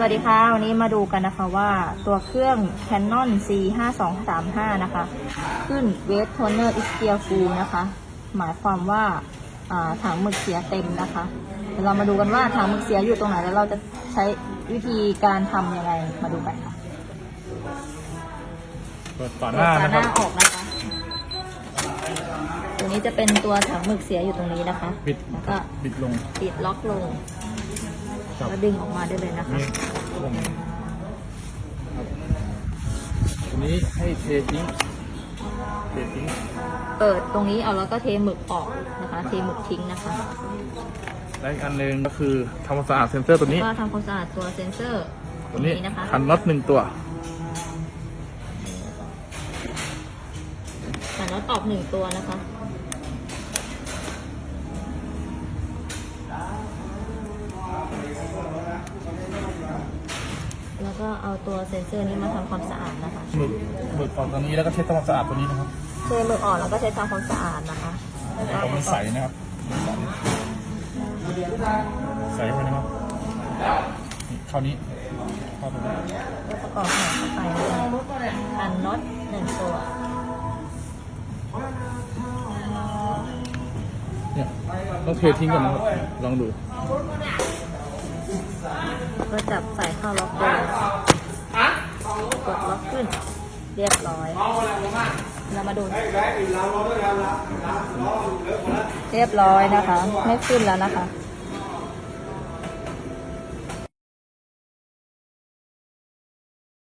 สวัสดีค่ะ วันนี้มาดูกันนะคะว่าตัวเครื่อง Canon C5235 นะคะ ขึ้น Weight Toner is c e a r full นะคะ หมายความว่าอ่าถังหมึกเสียเต็มนะคะเดี๋ยวเรามาดูกันว่าถังหมึกเสียอยู่ตรงไหนแล้วเราจะใช้วิธีการทำยังไงมาดูกันค่ะเปิดฝาหเปิดน้าฝานะหครัน้าบออกนะคะ ตัวนี้จะเป็นตัวถังหมึกเสียอยู่ตรงนี้นะคะปิดแล้วก็ปิดลง ปิดล็อกลงครับ แล้วดึงออกมาได้เลยนะคะนี่ลงครับอันนี้ให้เททิ้งเททิ้งเปิดตรงนี้เอาแล้วก็เทหมึกออกนะคะ เทหมึกทิ้งนะคะ และอีกอันหนึ่งก็คือทำความสะอาดเซนเซอร์ตัวนี้ ก็ทำความสะอาดตัวเซนเซอร์ตรตัวงนี้นี้นะคะขันน็อตหนึ่งตัวขันน็อตออกหนึ่งตัวนะคะ ก็เอาตัวเซนเซอร์นี้มาทำความสะอาดนะคะหมึกหมึกออกตัวนี้แล้วก็เช็ดทำความสะอาดตัวนี้นะครับเทหมึกออกแล้วก็ใช้ทำความสะอาดนะคะแล้วก็เอามันใสนะครับใสใสไปนะครับนี่เข้านี้เข้าตรงนี้ก็ประกอบหัวเข้าไปนะคะขันน็อตหนึ่งตัวเนี่ยต้องเททิ้งก่อนนะครับลองดู ก็จับใส่เข้าล็อกเลยกดล็อกขึ้น เรียบร้อย เรามาดู เรียบร้อยนะคะ ไม่ขึ้นแล้วนะคะ